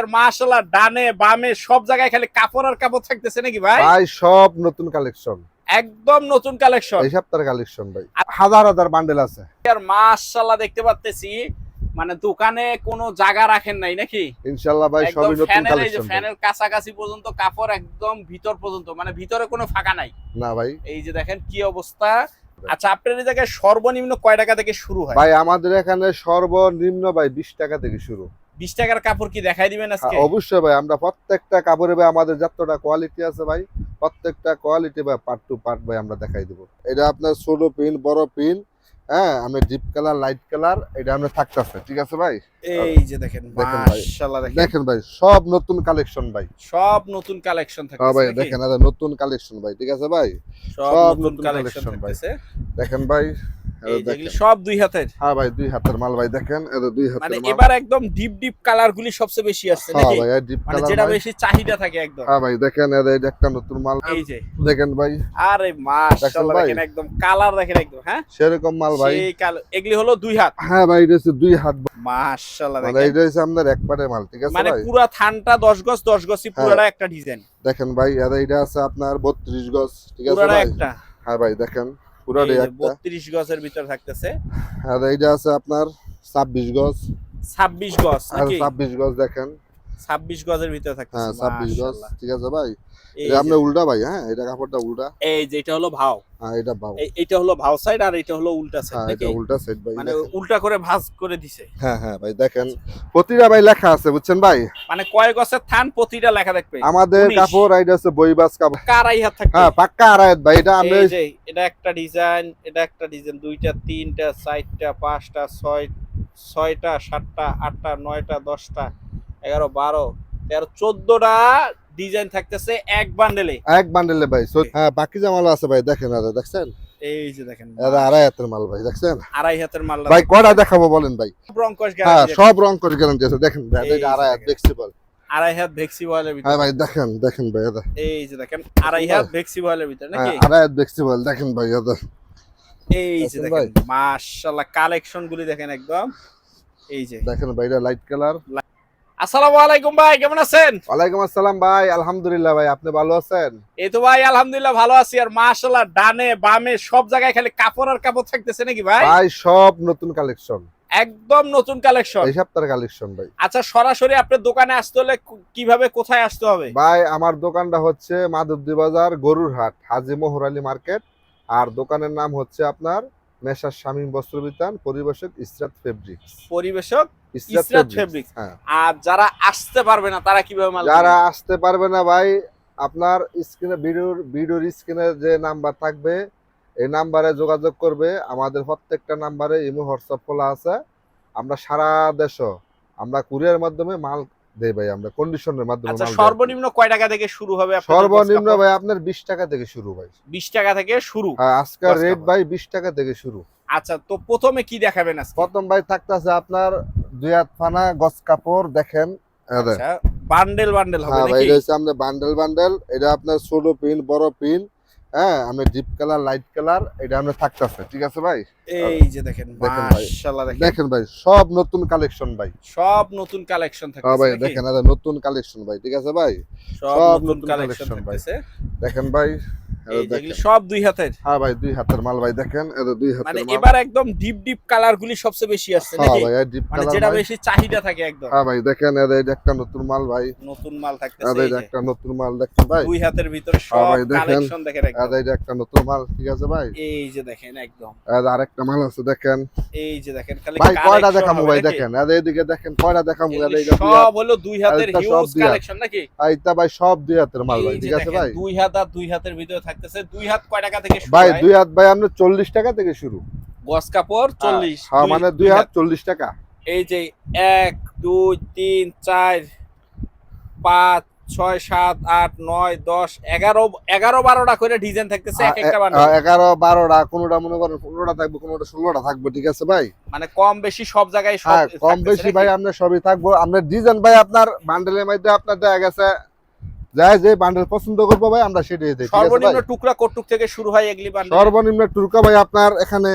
আর মাশাআল্লাহ ডানে বামে সব জায়গায় খালি কাপড় আর কাপড় থাকতেছে নাকি ভাই? ভাই সব নতুন কালেকশন। একদম নতুন কালেকশন। এই সপ্তাহের কালেকশন ভাই। হাজার হাজার বান্ডেল আছে। আর মাশাআল্লাহ দেখতে পাচ্তেছি মানে দোকানে কোনো জায়গা রাখেন নাই নাকি? ইনশাল্লাহ ভাই সবই নতুন কালেকশন ফ্যানের কাছাকাছি পর্যন্ত কাপড় একদম ভিতর পর্যন্ত মানে ভিতরে কোনো ফাঁকা নাই। না ভাই। এই যে দেখেন কি অবস্থা। আচ্ছা আপনার এই জায়গায় সর্বনিম্ন কয় টাকা থেকে শুরু হয়? ভাই আমাদের এখানে সর্বনিম্ন ভাই বিশ টাকা থেকে শুরু। বিশ টাকার কাপড় কি দেখাই দিবেন আজকে? হ্যাঁ, অবশ্যই ভাই আমরা প্রত্যেকটা কাপড়ে ভাই আমাদের যতটা কোয়ালিটি আছে ভাই প্রত্যেকটা কোয়ালিটি ভাই পার্ট টু পার্ট ভাই আমরা দেখাই দেবো। এটা আপনার ছোট পিন বড় পিন হ্যাঁ আমরা ডিপ কালার লাইট কালার এটা আমরা থাকতেছে ঠিক আছে ভাই? এই যে দেখেন। মাশাআল্লাহ দেখেন। দেখেন ভাই সব নতুন কালেকশন ভাই। সব নতুন কালেকশন হ্যাঁ থাকতেছে ভাই দেখেন এটা নতুন কালেকশন ভাই ঠিক আছে ভাই? সব নতুন কালেকশন ভাই। দেখেন ভাই এটা এই সব দুই হাতের? হ্যাঁ ভাই দুই হাতের মাল ভাই দেখেন এটা দুই মানে হাতের মাল। এবার একদম ডিপ ডিপ কালার গুলি সবচেয়ে বেশি আসছে হ্যাঁ ভাই ডিপ মানে যেটা বেশি চাহিদা থাকে একদম। হ্যাঁ ভাই দেখেন এটা এটা একটা নতুন মাল। এই যে। দেখেন ভাই। আরে মাশাআল্লাহ দেখেন একদম কালার দেখেন একদম হ্যাঁ? সেরকম মাল ভাই। কালার এগুলি হলো দুই হাত। হ্যাঁ ভাই এটা হচ্ছে দুই হাত। মাশাআল্লাহ মানে দেখেন। এটা হচ্ছে আপনার এক পাটের মাল ঠিক আছে মানে পুরা থানটা 10 গজ 10 গজই হ্যাঁ। পুরাটা একটা ডিজাইন। দেখেন ভাই আর এটা আছে আপনার বত্রিশ গজ ঠিক আছে ভাই? একটা। হ্যাঁ ভাই দেখেন। 32 গজের ভিতর থাকতেছে। আর এইটা আছে আপনার ছাব্বিশ গজ। 26 গজ ছাব্বিশ গজ দেখেন। 26 গজের ভিতর হ্যাঁ ছাব্বিশ গজ। ঠিক আছে ভাই? এটা উল্টা ভাই হ্যাঁ? এটা কাপড়টা উল্টা। এই যে এটা হলো ভাও। হ্যাঁ এটা এই- এইটা হলো ভাও সাইড আর এটা হলো উল্টা সাইড হ্যাঁ এটা উল্টা সেট ভাই মানে উল্টা করে ভাঁজ করে দিছে। হ্যাঁ হ্যাঁ ভাই দেখেন। প্রতিটা ভাই লেখা আছে বুঝছেন ভাই? মানে কয় গছের থান প্রতিটা লেখা দেখবে? আমাদের কাপড় এইটা হচ্ছে বইবাস কাপড় কারাই হাত থাকবে? হ্যাঁ পাক্কা আড়াইত ভাই এটা আমরা এই যে এটা একটা ডিজাইন এটা একটা ডিজাইন দুইটা তিনটা চারটা পাঁচটা ছয় ছয়টা সাতটা আটটা নয়টা দশটা এগারো বারো তেরো চোদ্দটা ডিজাইন থাকতেছে এক বান্ডেলে এক বান্ডেলে ভাই হ্যাঁ বাকি যে মাল আছে ভাই দেখেন দাদা দেখছেন? এই যে দেখেন এটা আড়াই হাতের মাল ভাই দেখছেন? আড়াই হাতের মাল ভাই কটা দেখাবো বলেন ভাই? হ্যাঁ গ্যারান্টি সব রং করে গ্যারান্টি আছে দেখেন ভাই এটা আড়াই হাত ফ্লেক্সিবল আড়াই হাত ভেক্সি বয়েলের ভিতরে। হ্যাঁ ভাই দেখেন দেখেন ভাই এটা। এই যে দেখেন আড়াই হাত ভিতরে নাকি? হ্যাঁ আড়াই হাত ফ্লেক্সিবল দেখেন ভাই এটা। এই যে দেখেন দেখেন মাশাআল্লাহ কালেকশন গুলি দেখেন একদম। এই যে। দেখেন ভাই এটা লাইট কালার আসসালামু আলাইকুম ভাই কেমন আছেন? ওয়ালাইকুম আসসালাম ভাই আলহামদুলিল্লাহ ভাই আপনি ভালো আছেন? এই তো ভাই আলহামদুলিল্লাহ ভালো আছি। আর মাশাআল্লাহ ডানে বামে সব জায়গায় খালি কাপড় আর কাপড় থাকতেছে নাকি ভাই? ভাই সব নতুন কালেকশন। একদম নতুন কালেকশন। এই সপ্তাহের কালেকশন ভাই। আচ্ছা সরাসরি আপনার দোকানে আসতে হলে কীভাবে কোথায় আসতে হবে? ভাই আমার দোকানটা হচ্ছে মাধবদী বাজার গরুর হাট হাজি মোহর আলী মার্কেট। আর দোকানের নাম হচ্ছে আপনার মেসার শামীম বস্ত্র বিতান পরিবেশক ইসরাত ফেব্রিক্স পরিবেশক ইসরাত ফেব্রিক্স হ্যাঁ। আর যারা আসতে পারবে না তারা কীভাবে মাল যারা আসতে পারবে না ভাই আপনার স্ক্রিনে ভিডিওর ভিডিওর স্ক্রিনে যে নাম্বার থাকবে এই নাম্বারে যোগাযোগ করবে। আমাদের প্রত্যেকটা নাম্বারে ইমো হোয়াটসঅ্যাপ খোলা আছে। আমরা সারা দেশ আমরা কুরিয়ার মাধ্যমে মাল দেই ভাই আমরা কন্ডিশনের মাধ্যমে আচ্ছা। সর্বনিম্ন কয় টাকা থেকে শুরু হবে আপনাদের সর্বনিম্ন ভাই আপনার বিশ টাকা থেকে শুরু ভাই। 20 টাকা থেকে শুরু। আজকের রেট ভাই বিশ টাকা থেকে শুরু। আচ্ছা তো প্রথমে কি দেখাবেন আজকে? প্রথম ভাই থাকতেছে আপনার দুই হাত ফানা গছ কাপড় দেখেন আচ্ছা বান্ডেল বান্ডেল হবে হ্যাঁ ভাই এটা হচ্ছে আপনার বান্ডেল বান্ডেল এটা আপনার ছোট পিন বড় পিন হ্যাঁ আমি ডিপ কালার লাইট কালার এটা আমরা থাকতেছে ঠিক আছে ভাই? এই যে দেখেন দেখেন ভাই। মাশাআল্লাহ দেখেন। দেখেন ভাই সব নতুন কালেকশন ভাই। সব নতুন কালেকশন হ্যাঁ ভাই দেখেন এটা নতুন কালেকশন ভাই ঠিক আছে ভাই? সব নতুন কালেকশন ভাই। দেখেন ভাই দেখেন সব দুই হাতের হ্যাঁ ভাই দুই হাতের মাল ভাই দেখেন এটা দুই মানে হাতের মাল এবার একদম ডিপ ডিপ কালার গুলি সবচেয়ে বেশি আসছে হ্যাঁ ভাই ডিপ মানে কালার যেটা বেশি চাহিদা থাকে একদম হ্যাঁ ভাই দেখেন এটা একটা নতুন মাল ভাই নতুন মাল থাকতেছে এটা। একটা নতুন মাল দেখছেন ভাই দুই হাতের ভিতরে হ্যাঁ সব কালেকশন দেখেন একদম এটা একটা নতুন মাল ঠিক আছে ভাই এই যে দেখেন একদম আরেকটা মাল আছে দেখেন এই যে দেখেন খালি ভাই কয়টা দেখামু ভাই দেখেন আর এইদিকে দেখেন কয়টা দেখামু এইটা দুই সব হলো দুই হাতের হিউজ কালেকশন নাকি এইটা ভাই সব দুই হাতের মাল ভাই ঠিক আছে ভাই দুই হাত আর দুই হাতের ভিতরে থাকতেছে দুই হাত কয় টাকা থেকে শুরু ভাই দুই হাত ভাই আমরা চল্লিশ টাকা থেকে শুরু। গজ কাপড় চল্লিশ। হ্যাঁ মানে দুই হাত চল্লিশ টাকা। এই যে এক দুই তিন চার পাঁচ ছয় সাত আট নয় দশ এগারো এগারো বারোটা করে ডিজাইন থাকতেছে এক একটা বান্ডেল। এগারো বারোটা কোনোটা মনে করেন পনেরোটা থাকবে কোনোটা ষোলোটা থাকবে ঠিক আছে ভাই? মানে কম বেশি সব জায়গায় সব হ্যাঁ কম বেশি ভাই আপনার সবই থাকব। আপনার ডিজাইন ভাই আপনার বান্ডেলের মধ্যে আপনার দেখা গেছে যাই যে বান্ডেল পছন্দ করব ভাই আমরা সেটাই ভাই সর্বনিম্ন টুকরা কটুক থেকে শুরু হয় এগুলি বান্ডেল। সর্বনিম্ন টুরকা ভাই আপনার এখানে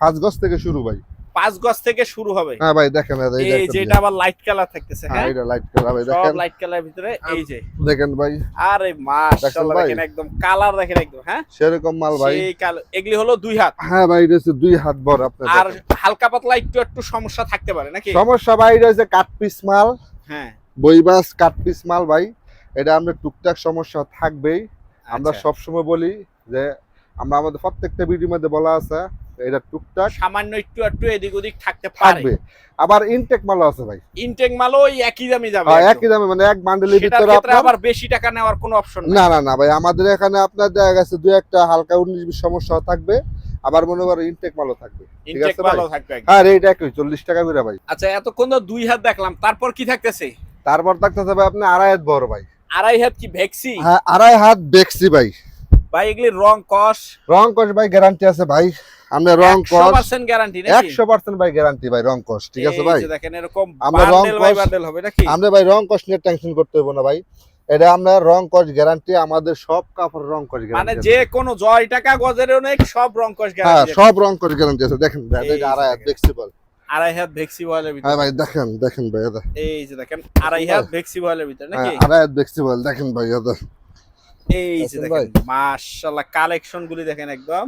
পাঁচ গজ থেকে শুরু ভাই। পাঁচ গজ থেকে শুরু হবে। হ্যাঁ ভাই দেখেন এই যে এই একটা যে design। এটা আবার লাইট কালার থাকতেছে হ্যাঁ হ্যাঁ? এটা লাইট কালার ভাই সব দেখেন। লাইট কালার ভিতরে এই যে। দেখেন ভাই। আরে মাশাআল্লাহ দেখেন একদম কালার দেখেন একদম হ্যাঁ? সেরকম মাল ভাই। এগুলি হলো দুই হাত। হ্যাঁ ভাই এটা হচ্ছে দুই হাত বড় আপনার আর। হালকা পাতলা একটু একটু সমস্যা থাকতে পারে নাকি? সমস্যা ভাই এটা হচ্ছে কাট পিস মাল। হ্যাঁ। বইবাস কাট পিস মাল ভাই। এটা আমরা টুকটাক সমস্যা থাকবেই। আমরা সবসময় বলি যে আমরা আমাদের প্রত্যেকটা ভিডিওর মধ্যে বলা আছে এটা টুকটাক সামান্য একটু একটু এদিক ওদিক থাকতে পারে। থাকবে। আবার ইনটেক মালও আছে ভাই। ইনটেক মালও ওই একই দামে যাবে হ্যাঁ, একই দামে মানে এক বান্ডেলের ভিতরে আপনার আবার বেশি টাকা নেওয়ার কোনো অপশন না না না ভাই আমাদের এখানে আপনার দেখা গেছে দুই একটা হালকা উনিশ বিশ সমস্যা থাকবে আবার মনে করো ইনটেক মালও থাকবে। ইনটেক আছে ভালো থাকবে। আর এইটা একই চল্লিশ টাকা করে ভাই। আচ্ছা এতক্ষণ তো দুই হাত দেখলাম তারপর কি থাকতেছে? তারপর থাকতেছে ভাই আপনি আড়াই হাত বড় ভাই। আড়াই হাত কি ভেক্সি হ্যাঁ আড়াই হাত দেখছি ভাই। ভাই এগুলি রং কস। রং কস ভাই গ্যারান্টি আছে ভাই। আমরা রং কস। পার্সেন্ট গ্যারান্টি নাকি? একশো পার্সেন্ট ভাই গ্যারান্টি ভাই রং কস ঠিক আছে ভাই? যে দেখেন এরকম আমরা রং কস- বান্ডেল হবে নাকি? আমরা ভাই রং কস নিয়ে টেনশন করতে হবে না ভাই। এটা আমরা রং কস গ্যারান্টি আমাদের সব কাপড় রং কস মানে গ্যারান্টি যে কোনো জয় টাকা গজের অনেক সব রং কস হ্যাঁ সব রং কস গ্যারান্টি আছে। দেখেন যে আড়াই হাত দেখেন। আড়াই হাত ভেক্সি বয়েলের ভিতরে। হ্যাঁ ভাই দেখেন দেখেন ভাই এই যে দেখেন আড়াই হাত ভেক্সি বয়েলের ভিতরে হ্যাঁ নাকি আড়াই হাত দেখছি বল দেখেন ভাই এটা এই যে দেখেন মাশাআল্লাহ কালেকশন গুলি দেখেন একদম।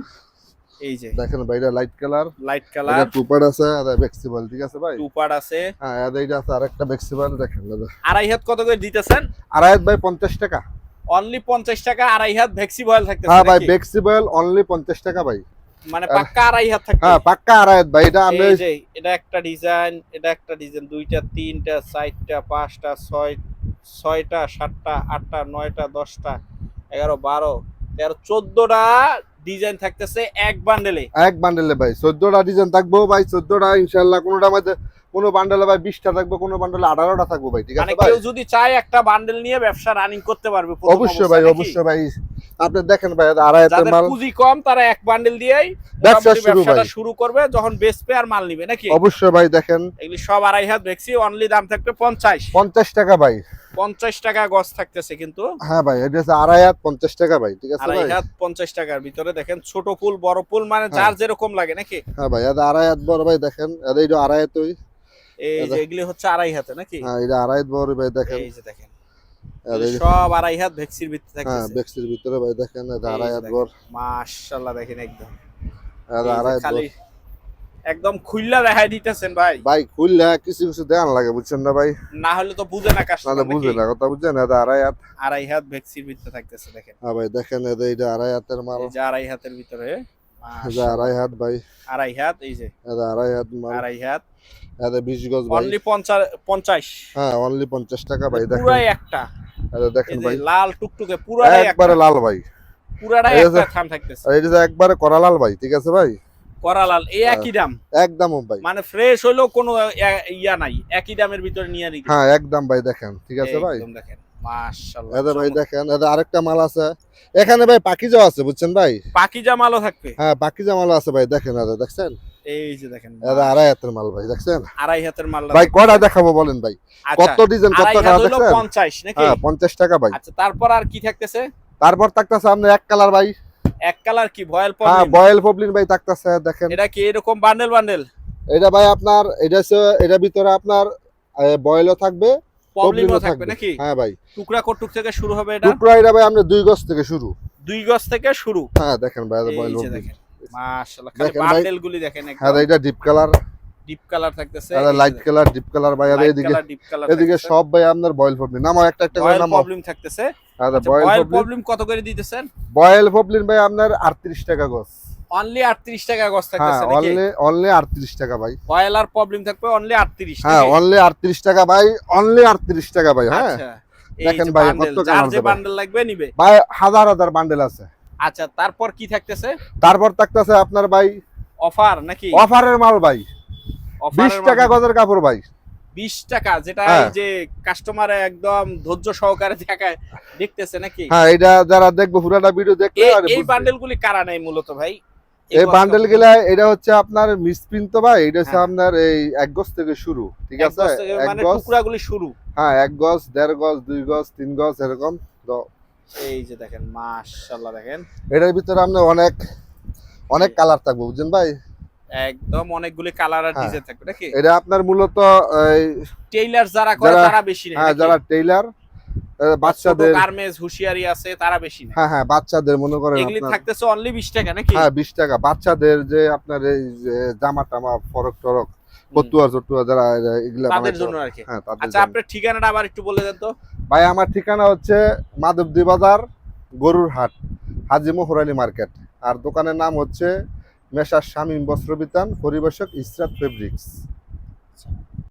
এই যে। দেখেন ভাই এটা লাইট কালার লাইট এটা কালার টুপার আছে এটা ফ্লেক্সিবল ঠিক আছে ভাই? টুপার আছে। হ্যাঁ এটা এটা আছে আরেকটা ফ্লেক্সিবল দেখেন দাদা। আড়াই হাত কত করে দিতেছেন? আড়াই হাত ভাই পঞ্চাশ টাকা। অনলি পঞ্চাশ টাকা আড়াই হাত ভেক্সি বয়েল থাকতেছে হ্যাঁ ভাই নাকি? ফ্লেক্সিবল অনলি পঞ্চাশ টাকা ভাই। মানে পাক্কা আড়াই হাত থাকবে। হ্যাঁ পাক্কা আড়াই হাত ভাই এটা আমরা এটা একটা ডিজাইন এটা একটা ডিজাইন দুইটা তিনটা চারটা পাঁচটা ছয় ছয়টা সাতটা আটটা নয়টা দশটা এগারো বারো তেরো চোদ্দটা ডিজাইন থাকতেছে এক বান্ডেলে এক বান্ডেলে ভাই চোদ্দটা ডিজাইন থাকব ভাই চোদ্দটা ইনশাল্লাহ কোনোটা মধ্যে কোনো বান্ডেলে ভাই বিশটা থাকবে কোনো বান্ডেলে আঠারোটা থাকব ভাই ঠিক মানে আছে কেউ যদি চায় একটা বান্ডেল নিয়ে ব্যবসা রানিং করতে পারবে অবশ্যই ভাই অবশ্যই ভাই। আপনি দেখেন ভাই আড়াই হাতের মাল পুঁজি কম তারা এক বান্ডেল দিয়েই ব্যবসা শুরু ভাই। শুরু করবে যখন বেচবে আর মাল নিবে নাকি? অবশ্যই ভাই দেখেন। এগুলি সব আড়াই হাত দেখছি অনলি দাম থাকবে পঞ্চাশ। পঞ্চাশ টাকা ভাই। পঞ্চাশ টাকা গজ থাকতেছে কিন্তু। হ্যাঁ ভাই এটা হচ্ছে আড়াই হাত পঞ্চাশ টাকা ভাই ঠিক আছে আড়াই হাত পঞ্চাশ টাকার ভিতরে দেখেন ছোট ফুল বড় ফুল মানে হ্যাঁ। যার যেরকম লাগে নাকি? হ্যাঁ ভাই এটা আড়াই হাত বড় ভাই দেখেন এটা এটা আড়াই হাত এই যে এগুলি হচ্ছে আড়াই হাতে নাকি হ্যাঁ এটা আড়াই বড় ভাই দেখেন এই যে দেখেন সব আড়াই হাত ভেক্সির ভিতরে হ্যাঁ থাকতেছে বেক্সির ভিতরে ভাই দেখেন এটা আড়াই হাত বড় মাশাআল্লাহ দেখেন একদম এটা আড়াই হাত বড় একদম খুললা দেখাই দিতেছেন ভাই ভাই খুললে কিছু কিছু দেন লাগে বুঝছেন না ভাই না হলে তো বুঝে না নাহলে কাস্টমার বুঝে না কথা বুঝছেন এটা আড়াই হাত আড়াই হাত ভেক্সির ভিতরে থাকতেছে দেখেন হ্যাঁ ভাই দেখেন এটা এটা আড়াই হাতের মাল এই যে আড়াই হাতের ভিতরে আড়াই হাত ভাই আড়াই হাত এই যে আড়াই হাত মাল আড়াই হাত এটা বিশ গজ ভাই। অনলি পঞ্চাশ হ্যাঁ অনলি পঞ্চাশ টাকা ভাই দেখেন। পুরাই একটা। এটা দেখেন ভাই। লাল টুকটুকে একটা। একবারে লাল ভাই। পুরাটাই একটা থাম থাকতেছে। এটা যে একবারে করা লাল ভাই ঠিক আছে ভাই? করা লাল এই হ্যাঁ। একই দাম। একদম ভাই। মানে ফ্রেশ হইলেও কোনো ইয়া নাই একই দামের ভিতরে নিয়ে নিতে। হ্যাঁ একদম ভাই দেখেন ঠিক আছে ভাই? একদম দেখেন মাশাআল্লাহ এটা ভাই দেখেন এটা আরেকটা মাল আছে। এখানে ভাই পাকিজাও আছে বুঝছেন ভাই? পাকিজা মালও থাকবে। হ্যাঁ পাকিজা মাল আছে ভাই দেখেন এটা দেখছেন? এই যে দেখেন এটা আড়াই হাতের মাল ভাই দেখছেন? আড়াই হাতের মাল ভাই কটা দেখাবো বলেন ভাই? কত ডিজাইন কত আচ্ছা, টাকা দেখছেন? পঞ্চাশ নাকি? হ্যাঁ পঞ্চাশ টাকা ভাই। আচ্ছা তারপর আর কি থাকতেছে? তারপর থাকতেছে আপনি এক কালার ভাই। এক কালার কি ভয়েল হ্যাঁ বয়েল পবলিন ভাই থাকতেছে দেখেন। এটা কি এরকম বান্ডেল বান্ডেল এটা ভাই আপনার এটা এটার ভিতরে আপনার বয়েলও থাকবে নাকি? হ্যাঁ ভাই। টুকরা কটুক থেকে শুরু হবে এটা? টুকরা এটা ভাই আমরা দুই গজ থেকে শুরু। দুই গজ থেকে শুরু? হ্যাঁ দেখেন ভাই বয়েল মাশাআল্লাহ খালি দেখেন বান্ডেল গুলি দেখেন হ্যাঁ এটা ডিপ কালার ডিপ কালার থাকতেছে এটা লাইট কালার ডিপ কালার ভাই আর এদিকে এদিকে সব ভাই আপনার বয়েল পবলিন নামাও একটা একটা করে নামাও প্রবলেম থাকতেছে। বয়েল প্রবলেম কত করে দিতেছেন? বয়েল পবলিন ভাই আপনার 38 টাকা গজ। অনলি 38 টাকা গজ হ্যাঁ থাকতেছে নাকি? অনলি অনলি 38 টাকা ভাই। আর প্রবলেম থাকবে অনলি 38 হ্যাঁ অনলি 38 টাকা ভাই অনলি 38 টাকা ভাই হ্যাঁ। আচ্ছা। দেখেন দেখেন ভাই, ভাই কত কালার যে বান্ডেল লাগবে নিবে। ভাই হাজার হাজার বান্ডেল আছে। আচ্ছা তারপর কি থাকতেছে? তারপর থাকতেছে আপনার ভাই অফার নাকি? অফারের মাল ভাই। বিশ অফারের টাকা গজের কাপড় ভাই। 20 টাকা যেটা হ্যাঁ। যে কাস্টমারে একদম ধৈর্য সহকারে দেখায় দেখতেছে নাকি? হ্যাঁ এটা যারা দেখব পুরাটা ভিডিও দেখলে এই- আরে বান্ডেল গুলি কারা নেই মূলত ভাই? এই বান্ডেলগুলা এটা হচ্ছে আপনার মিসপ্রিন্ট তো ভাই এটা হচ্ছে হ্যাঁ। আপনার এই এক গজ থেকে শুরু ঠিক আছে? এক মানে গজ টুকরা গুলি শুরু। হ্যাঁ এক গজ দেড় গজ দুই গজ তিন গজ এরকম তো এই যে দেখেন মাশাআল্লাহ দেখেন। এটার ভিতরে অনেক অনেক কালার থাকবে বুঝছেন ভাই? একদম অনেকগুলি কালার আর হ্যাঁ। ডিজাইন থাকবে নাকি? এটা আপনার মূলত টেইলার যারা করে তারা বেশি নেয় হ্যাঁ যারা টেইলার বাচ্চাদের গার্মেন্টস হুশিয়ারি আছে তারা বেশি নেয়। হ্যাঁ হ্যাঁ বাচ্চাদের মনে করেন এগুলি থাকতেছে অনলি 20 টাকা নাকি? হ্যাঁ বিশ টাকা। বাচ্চাদের যে আপনার এই জামা টামা ফরক টরক হুম, পতুয়া চটুয়া যারা এগুলা তাদের জন্য আর কি। হ্যাঁ আচ্ছা আপনার ঠিকানাটা আবার একটু বলে দেন তো। ভাই, আমার ঠিকানা হচ্ছে মাধবদী বাজার, গরুর হাট, হাজি মোহরালি মার্কেট। আর দোকানের নাম হচ্ছে মেশার শামীম বস্ত্র বিতান, পরিবেশক ইসরাত ফেব্রিক্স